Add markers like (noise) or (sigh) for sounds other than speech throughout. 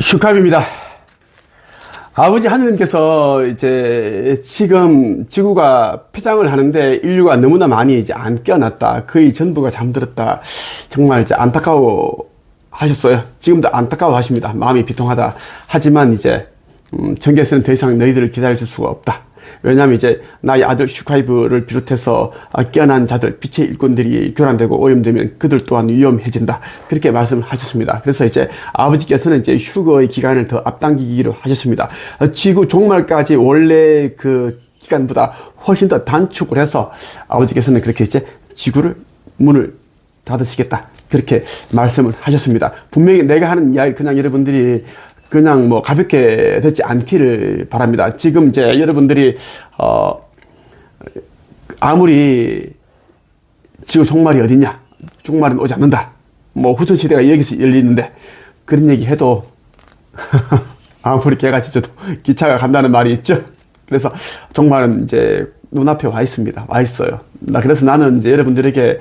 슈캅입니다. 아버지 하느님께서 이제 지금 지구가 폐장을 하는데 인류가 너무나 많이 이제 안 깨어났다. 거의 전부가 잠들었다. 정말 이제 안타까워 하셨어요. 지금도 안타까워 하십니다. 마음이 비통하다. 하지만 이제, 음, 전개에서는 더 이상 너희들을 기다릴 수가 없다. 왜냐하면 이제 나의 아들 슈카이브를 비롯해서 아, 깨어난 자들, 빛의 일꾼들이 교란되고 오염되면 그들 또한 위험해진다. 그렇게 말씀을 하셨습니다. 그래서 이제 아버지께서는 이제 휴거의 기간을 더 앞당기기로 하셨습니다. 어, 지구 종말까지 원래 그 기간보다 훨씬 더 단축을 해서 아버지께서는 그렇게 이제 지구를 문을 닫으시겠다. 그렇게 말씀을 하셨습니다. 분명히 내가 하는 이야기 그냥 여러분들이 그냥 뭐 가볍게 듣지 않기를 바랍니다. 지금 이제 여러분들이 어 아무리 지구 종말이 어딨냐? 종말은 오지 않는다. 뭐 후천 시대가 여기서 열리는데 그런 얘기 해도 (laughs) 아무리 개가 짖어도 기차가 간다는 말이 있죠. 그래서 종말은 이제 눈앞에 와 있습니다. 와 있어요. 나 그래서 나는 이제 여러분들에게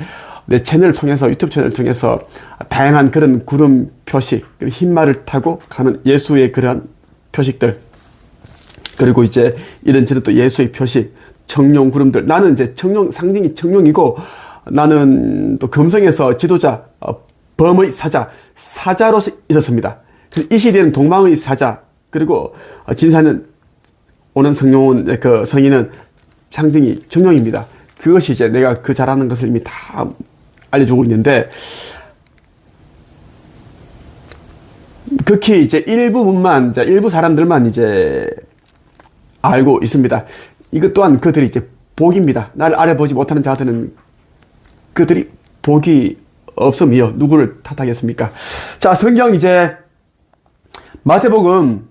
내 채널을 통해서 유튜브 채널을 통해서 다양한 그런 구름 표식, 흰말을 타고 가는 예수의 그런 표식들 그리고 이제 이런 저런 또 예수의 표식, 청룡 구름들 나는 이제 청룡 상징이 청룡이고 나는 또 금성에서 지도자 어, 범의 사자 사자로서 있었습니다. 그래서 이 시대는 동방의 사자 그리고 어, 진사는 오는 성룡은 그 성인은 상징이 청룡입니다. 그것이 이제 내가 그 잘하는 것을 이미 다 알려주고 있는데 극히 이제 일부분만 이제 일부 사람들만 이제 알고 있습니다. 이것 또한 그들이 이제 복입니다. 나를 알아보지 못하는 자들은 그들이 복이 없음이요. 누구를 탓하겠습니까? 자, 성경 이제 마태복음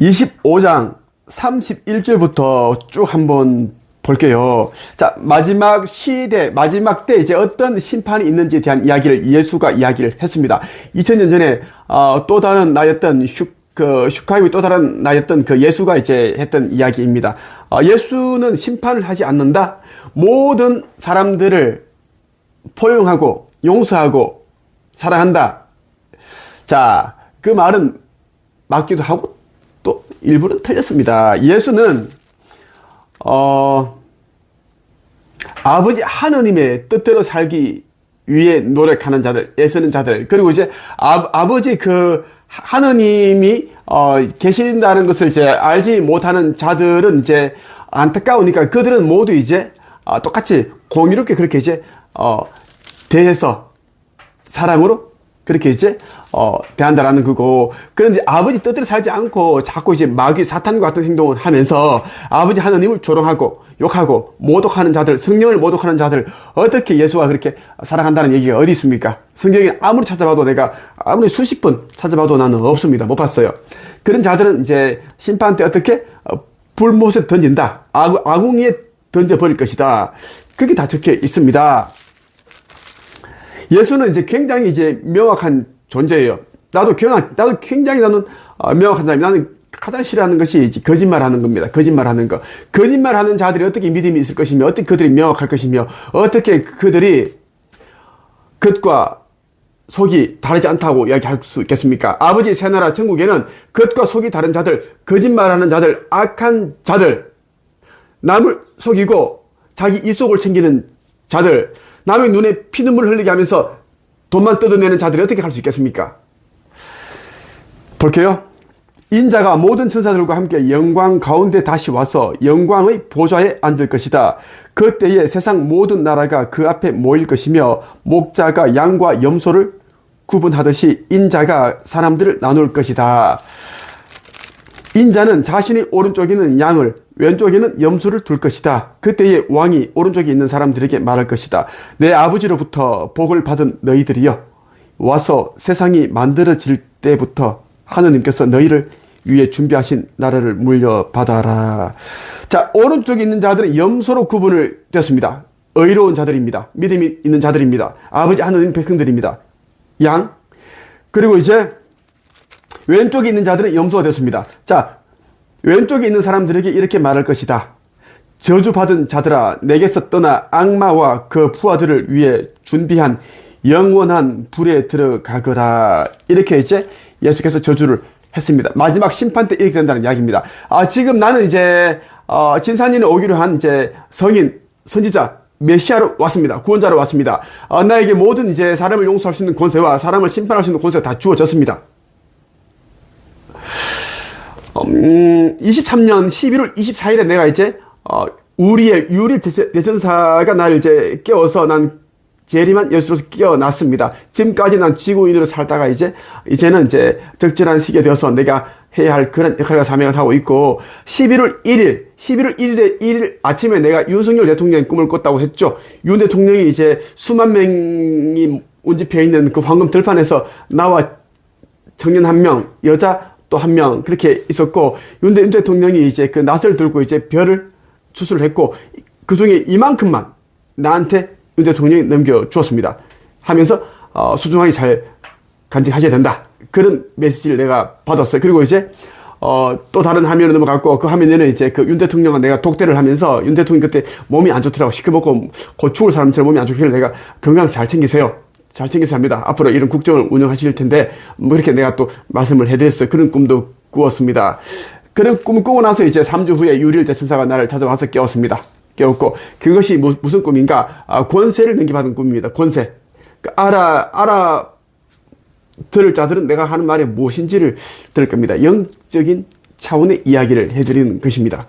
25장 31절부터 쭉 한번 볼게요. 자, 마지막 시대, 마지막 때 이제 어떤 심판이 있는지에 대한 이야기를 예수가 이야기를 했습니다. 2000년 전에, 어, 또 다른 나였던 슈, 그, 슈카이브 또 다른 나였던 그 예수가 이제 했던 이야기입니다. 어, 예수는 심판을 하지 않는다. 모든 사람들을 포용하고 용서하고 사랑한다. 자, 그 말은 맞기도 하고 또 일부는 틀렸습니다. 예수는 어, 아버지 하느님의 뜻대로 살기 위해 노력하는 자들, 애쓰는 자들, 그리고 이제 아, 아버지 그 하느님이 어, 계신다는 것을 이제 알지 못하는 자들은 이제 안타까우니까 그들은 모두 이제 어, 똑같이 공유롭게 그렇게 이제 어, 대해서 사랑으로 그렇게 이제 어, 대한다라는 거고 그런데 아버지 뜻대로 살지 않고 자꾸 이제 마귀 사탄과 같은 행동을 하면서 아버지 하나님을 조롱하고 욕하고 모독하는 자들 성령을 모독하는 자들 어떻게 예수가 그렇게 사랑한다는 얘기가 어디 있습니까? 성경에 아무리 찾아봐도 내가 아무리 수십 번 찾아봐도 나는 없습니다. 못 봤어요. 그런 자들은 이제 심판 때 어떻게 어, 불못에 던진다. 아궁, 아궁이에 던져버릴 것이다. 그게 다 적혀 있습니다. 예수는 이제 굉장히 이제 명확한 존재예요. 나도 경악, 나도 굉장히 나는 어, 명확한 사람이 나는 가장 싫어하는 것이 거짓말 하는 겁니다. 거짓말 하는 거. 거짓말 하는 자들이 어떻게 믿음이 있을 것이며, 어떻게 그들이 명확할 것이며, 어떻게 그들이 겉과 속이 다르지 않다고 이야기할 수 있겠습니까? 아버지 새 나라 천국에는 겉과 속이 다른 자들, 거짓말하는 자들, 악한 자들, 남을 속이고 자기 이속을 챙기는 자들, 남의 눈에 피눈물 흘리게 하면서 돈만 뜯어내는 자들이 어떻게 할 수 있겠습니까? 볼게요. 인자가 모든 천사들과 함께 영광 가운데 다시 와서 영광의 보좌에 앉을 것이다. 그때에 세상 모든 나라가 그 앞에 모일 것이며 목자가 양과 염소를 구분하듯이 인자가 사람들을 나눌 것이다. 인자는 자신의 오른쪽에는 양을 왼쪽에는 염소를 둘 것이다. 그때에 왕이 오른쪽에 있는 사람들에게 말할 것이다. 내 아버지로부터 복을 받은 너희들이여 와서 세상이 만들어질 때부터 하느님께서 너희를 위해 준비하신 나라를 물려받아라. 자, 오른쪽에 있는 자들은 염소로 구분을 되었습니다. 의로운 자들입니다. 믿음이 있는 자들입니다. 아버지 하느님 백성들입니다. 양. 그리고 이제 왼쪽에 있는 자들은 염소가 되었습니다. 자, 왼쪽에 있는 사람들에게 이렇게 말할 것이다. 저주받은 자들아, 내게서 떠나 악마와 그 부하들을 위해 준비한 영원한 불에 들어가거라. 이렇게 이제 예수께서 저주를 했습니다. 마지막 심판 때 이렇게 된다는 이야기입니다. 아, 지금 나는 이제, 어, 진산인에 오기로 한 이제 성인, 선지자, 메시아로 왔습니다. 구원자로 왔습니다. 어, 나에게 모든 이제 사람을 용서할 수 있는 권세와 사람을 심판할 수 있는 권세가 다 주어졌습니다. 음, 23년 11월 24일에 내가 이제, 어, 우리의 유리 대전사가 나를 이제 깨워서 난 재림한 예수로서 깨어났습니다. 지금까지 난 지구인으로 살다가 이제, 이제는 이제 적절한 시기에 되어서 내가 해야 할 그런 역할과 사명을 하고 있고, 11월 1일, 11월 1일에 1일 아침에 내가 윤석열 대통령의 꿈을 꿨다고 했죠. 윤 대통령이 이제 수만 명이 운집해 있는 그 황금 들판에서 나와 청년 한 명, 여자 또 한 명 그렇게 있었고 윤, 대, 윤 대통령이 이제 그 낫을 들고 이제 별을 추수를 했고 그 중에 이만큼만 나한테 윤 대통령이 넘겨 주었습니다. 하면서 어, 소중하게 잘 간직하셔야 된다. 그런 메시지를 내가 받았어요. 그리고 이제 어, 또 다른 화면으로 넘어갔고, 그 화면에는 이제 그 윤 대통령은 내가 독대를 하면서 윤 대통령 그때 몸이 안 좋더라고. 시커멓고 곧 죽을 사람처럼 몸이 안 좋길래 내가 건강 잘 챙기세요. 잘 챙겨서 합니다. 앞으로 이런 국정을 운영하실 텐데, 뭐 이렇게 내가 또 말씀을 해드렸어요. 그런 꿈도 꾸었습니다. 그런 꿈을 꾸고 나서 이제 3주 후에 유릴 대선사가 나를 찾아와서 깨웠습니다. 깨웠고, 그것이 무, 슨 꿈인가? 아, 권세를 넘겨받은 꿈입니다. 권세. 그 알아, 알아, 들을 자들은 내가 하는 말이 무엇인지를 들을 겁니다. 영적인 차원의 이야기를 해드리는 것입니다.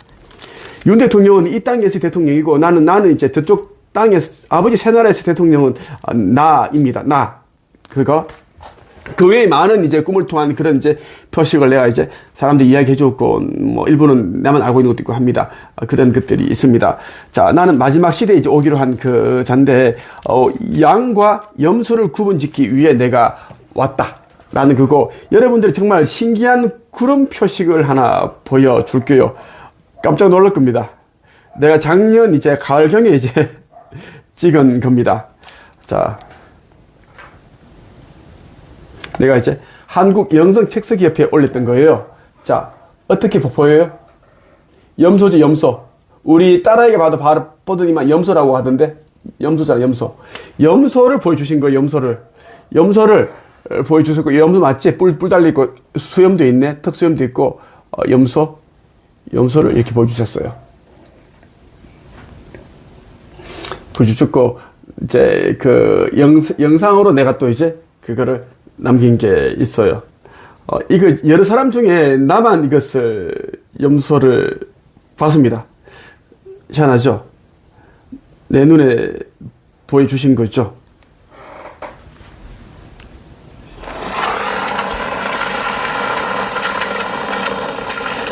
윤 대통령은 이 땅에서 대통령이고 나는 나는 이제 저쪽 땅에서 아버지 새 나라에서 대통령은 나입니다. 나 그거 그 외에 많은 이제 꿈을 통한 그런 이제 표식을 내가 이제 사람들 이야기해 줬고, 뭐, 일부는 나만 알고 있는 것도 있고 합니다. 그런 것들이 있습니다. 자, 나는 마지막 시대에 이제 오기로 한 그 잔데, 어, 양과 염소를 구분 짓기 위해 내가 왔다. 라는 그거. 여러분들이 정말 신기한 구름 표식을 하나 보여줄게요. 깜짝 놀랄 겁니다. 내가 작년 이제 가을경에 이제 (laughs) 찍은 겁니다. 자. 내가 이제 한국 영성 책쓰기 협회에 올렸던 거예요. 자, 어떻게 보여요? 염소죠, 염소. 우리 딸아이가 봐도 바로 보더니만 염소라고 하던데, 염소잖아, 염소. 염소를 보여주신 거예요, 염소를. 염소를 보여주셨고, 염소 맞지? 뿔, 뿔 달려있고, 수염도 있네, 턱수염도 있고, 어, 염소, 염소를 이렇게 보여주셨어요. 보여주셨고, 이제 그 영, 영상으로 내가 또 이제 그거를 남긴 게 있어요. 어, 이거 여러 사람 중에 나만 이것을 염소를 봤습니다. 희한하죠? 내 눈에 보여주신 거죠.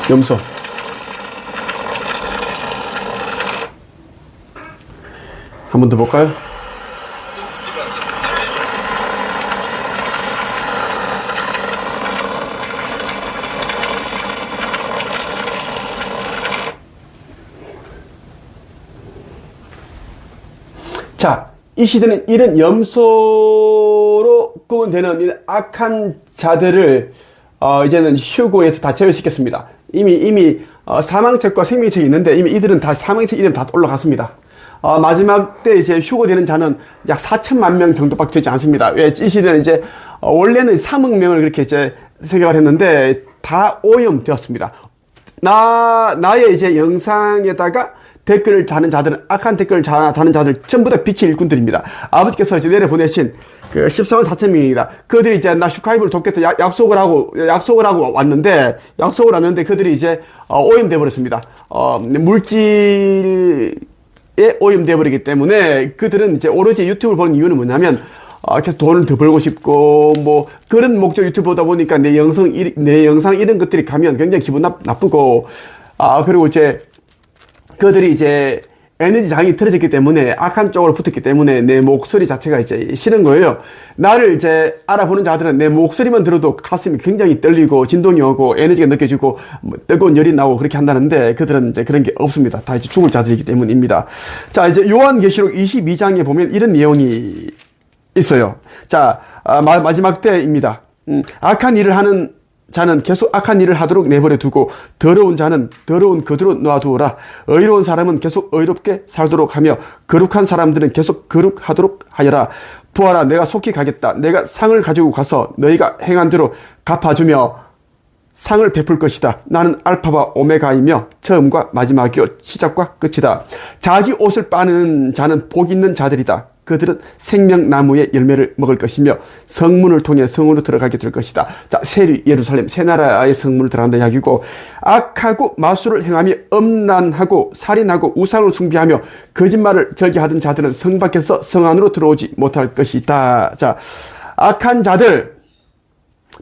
염소. 한 번 더 볼까요? 자, 이 시대는 이런 염소로 꾸면 되는 이런 악한 자들을 어, 이제는 휴고에서 다 제외시켰습니다. 이미 이미 어, 사망책과 생명책이 있는데 이미 이들은 다 사망책 이름 다 올라갔습니다. 어, 마지막 때 이제 휴고되는 자는 약 4천만 명 정도밖에 되지 않습니다. 왜? 이 시대는 이제 어, 원래는 3억 명을 그렇게 이제 생각을 했는데 다 오염되었습니다. 나 나의 이제 영상에다가 댓글을 다는 자들은 악한 댓글을 다는 자들 전부 다 빛의 일꾼들입니다. 아버지께서 이제 내려 보내신 그 14만 4천 명이다. 그들이 이제 나 슈카이브를 돕겠다 약, 약속을 하고 약속을 하고 왔는데 약속을 왔는데 그들이 이제 어, 오염돼 버렸습니다. 어, 물질 에 오염돼 버리기 때문에 그들은 이제 오로지 유튜브를 보는 이유는 뭐냐면 어, 계속 돈을 더 벌고 싶고 뭐 그런 목적 유튜브 보다 보니까 내 영상 내 영상 이런 것들이 가면 굉장히 기분 나, 나쁘고 아 그리고 이제 그들이 이제 에너지 장이 틀어졌기 때문에 악한 쪽으로 붙었기 때문에 내 목소리 자체가 이제 싫은 거예요. 나를 이제 알아보는 자들은 내 목소리만 들어도 가슴이 굉장히 떨리고 진동이 오고 에너지가 느껴지고 뭐 뜨거운 열이 나고 그렇게 한다는데 그들은 이제 그런 게 없습니다. 다 이제 죽을 자들이기 때문입니다. 자, 이제 요한계시록 22장에 보면 이런 내용이 있어요. 자, 아, 마, 지막 때입니다. 음, 악한 일을 하는 자는 계속 악한 일을 하도록 내버려 두고 더러운 자는 더러운 그대로 놔두어라. 의로운 사람은 계속 의롭게 살도록 하며 거룩한 사람들은 계속 거룩하도록 하여라. 부하라 내가 속히 가겠다. 내가 상을 가지고 가서 너희가 행한 대로 갚아주며 상을 베풀 것이다. 나는 알파와 오메가이며 처음과 마지막이요 시작과 끝이다. 자기 옷을 빠는 자는 복 있는 자들이다. 그들은 생명나무의 열매를 먹을 것이며 성문을 통해 성으로 들어가게 될 것이다. 자, 세리 예루살렘 새 나라의 성문을 들어간다 이야기고 악하고 마술을 행하며 엄란하고 살인하고 우상을 숭배하며 거짓말을 절개하던 자들은 성 밖에서 성 안으로 들어오지 못할 것이다. 자, 악한 자들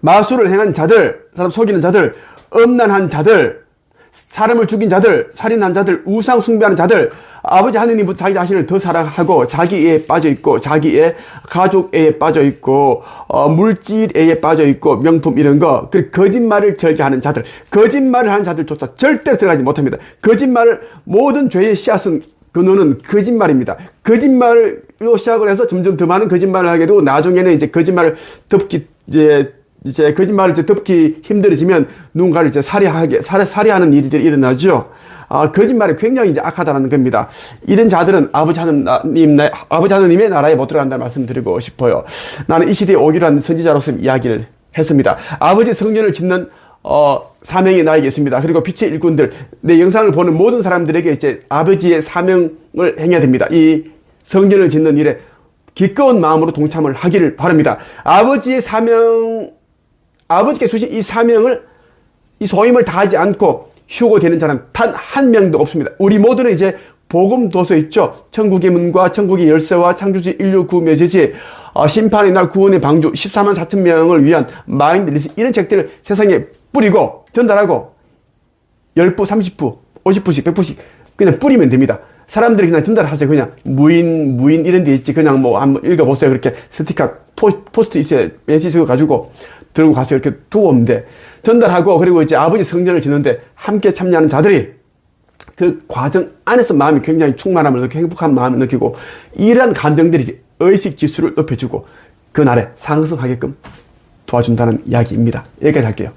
마술을 행한 자들, 사람 속이는 자들, 엄난한 자들, 사람을 죽인 자들, 살인한 자들, 우상 숭배하는 자들, 아버지 하느님부터 자기 자신을 더 사랑하고 자기에 빠져 있고 자기의 가족에 빠져 있고 어, 물질에 빠져 있고 명품 이런 거, 그 거짓말을 절개하는 자들, 거짓말을 하는 자들조차 절대 들어가지 못합니다. 거짓말을 모든 죄의 씨앗은 근원은 거짓말입니다. 거짓말로 시작을 해서 점점 더 많은 거짓말을 하게 되고 나중에는 이제 거짓말을 덮기 이제 이제 거짓말을 이제 덮기 힘들어지면 누군가를 이제 살해하게 살해 살해하는 일들이 일어나죠. 아, 거짓말이 굉장히 이제 악하다는 겁니다. 이런 자들은 아버지 하느님, 아버지 하느님의 나라에 못 들어간다 말씀 드리고 싶어요. 나는 이 시대에 오기로 한 선지자로서 이야기를 했습니다. 아버지 성전을 짓는 어, 사명이 나에게 있습니다. 그리고 빛의 일꾼들, 내 영상을 보는 모든 사람들에게 이제 아버지의 사명을 행해야 됩니다. 이 성전을 짓는 일에 기꺼운 마음으로 동참을 하기를 바랍니다. 아버지의 사명, 아버지께 주신 이 사명을, 이 소임을 다하지 않고 휴고 되는 자는 단한 명도 없습니다. 우리 모두는 이제 복음 도서 있죠. 천국의 문과 천국의 열쇠와 창조주 인류 구메시지 어, 심판의 날 구원의 방주, 14만 4천 명을 위한 마인드 리스 이런 책들을 세상에 뿌리고 전달하고 10부, 30부, 50부씩, 100부씩 그냥 뿌리면 됩니다. 사람들이 그냥 전달하세요. 그냥 무인, 무인 이런 데 있지. 그냥 뭐 한번 읽어보세요. 그렇게 스티커, 포, 포스트 있어요. 메시지 적어가지고 들고 가서 이렇게 두고 오면 돼. 전달하고 그리고 이제 아버지 성전을 짓는데 함께 참여하는 자들이 그 과정 안에서 마음이 굉장히 충만함을 느끼고 행복한 마음을 느끼고 이러한 감정들이 의식 지수를 높여주고 그날에 상승하게끔 도와준다는 이야기입니다. 여기까지 할게요.